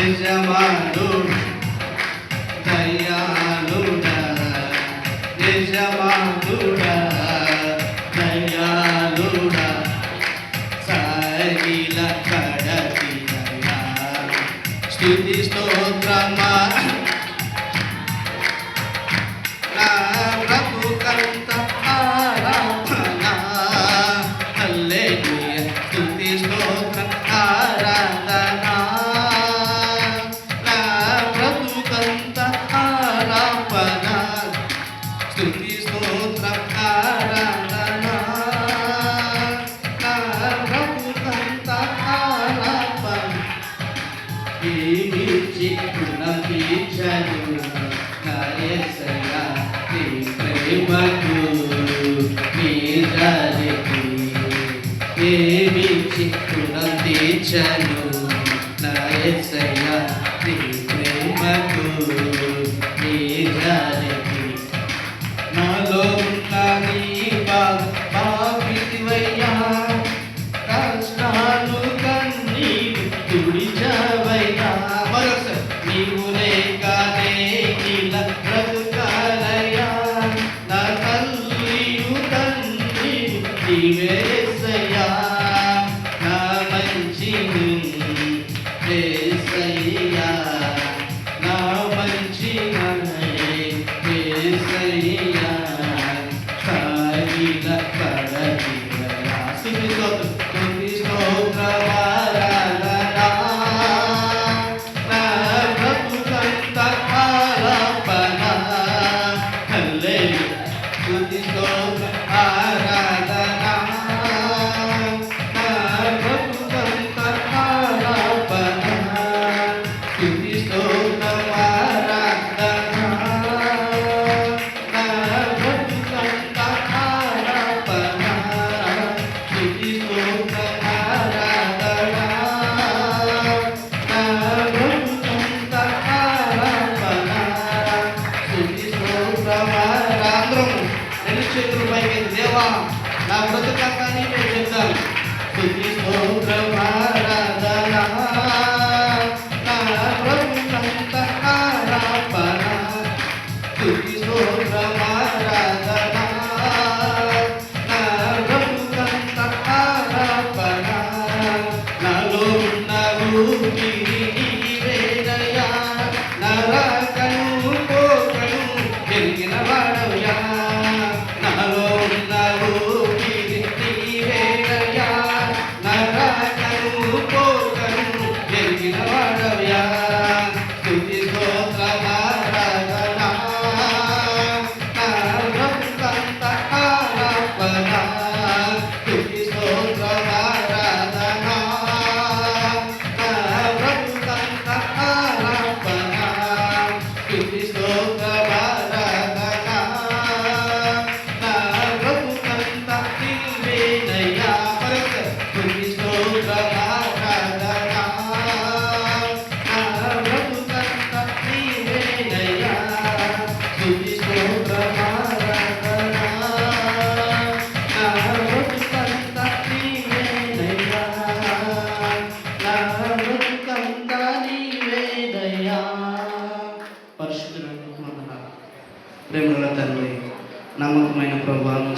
యజమాను దయాలుడ యజమానుడ దయాలుడ సగిల కడతి స్థుతి స్తోత్రమా ప్రేమించి నమ్మించను కాయసయా నీ ప్రేమకు నీ దారికి ప్రేమించి నమ్మించను నీవేసయ్యా నా మంచిని వేసయ్యా నా మంచి వేసయ్యా సాగిల పడగిల ఆశీర్వదిస్తోత్రం నా బ్రతుకంతా నీకే చెప్తాను. స్థుతి స్తోత్రం ఆరాధన నా బ్రతుకంత ఆరాధన స్థుతి స్తోత్రం ఆరాధన నా బ్రతుకంత ఆరాధన నాలో ఉన్న రూపిణి నమ్మకమైన ప్రభావం